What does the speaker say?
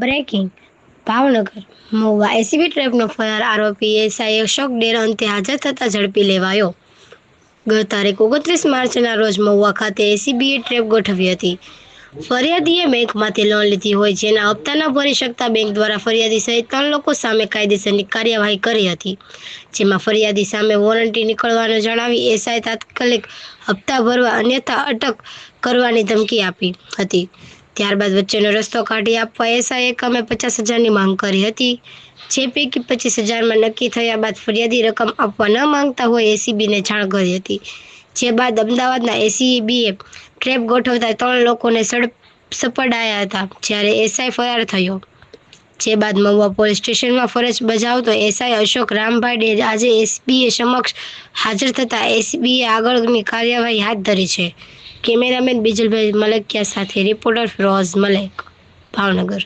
Breaking Bhavnagar. Mahuva ACB ટ્રેપનો ફરાર આરોપી એસઆઈ અશોક ડેર અંતે હાજર થતા ઝડપી લેવાયો. ગત તારીખ ઓગણત્રીસ માર્ચના રોજ મહુવા ખાતે એસીબીએ ટ્રેપ ગોઠવી હતી. ફરિયાદીએ બેંકમાંથી લોન લીધી હોય જેના હપ્તા ન ભરી શકતા બેંક દ્વારા ફરિયાદી સહિત ત્રણ લોકો સામે કાયદેસરની કાર્યવાહી કરી હતી. જેમાં ફરિયાદી સામે વોરંટી નીકળવાનું જણાવી એસઆઈ તાત્કાલિક હપ્તા ભરવા અન્યથા અટક કરવાની ધમકી આપી હતી. ત્યારબાદ વચ્ચેનો રસ્તો કાઢી આપવા એસઆઈ એકમે પચાસ હજારની માંગ કરી હતી. જે પૈકી પચીસ હજારમાં નક્કી થયા બાદ ફરિયાદી રકમ આપવા ન માંગતા હોય એસીબીને જાણ કરી હતી. જે બાદ અમદાવાદના એસીબીએ ટ્રેપ ગોઠવતા ત્રણ લોકોને સડપ સપડાયા હતા, જ્યારે એસઆઈ ફરાર થયો. જે બાદ મહુવા પોલીસ સ્ટેશનમાં ફરજ બજાવતો એસઆઈ અશોક રામભાઈ આજે એસબીએ સમક્ષ હાજર થતા એસબીએ આગળની કાર્યવાહી હાથ ધરી છે. કેમેરામેન બિજલભાઈ મલકિયા સાથે રિપોર્ટર ફિરોઝ મલેક ભાવનગર.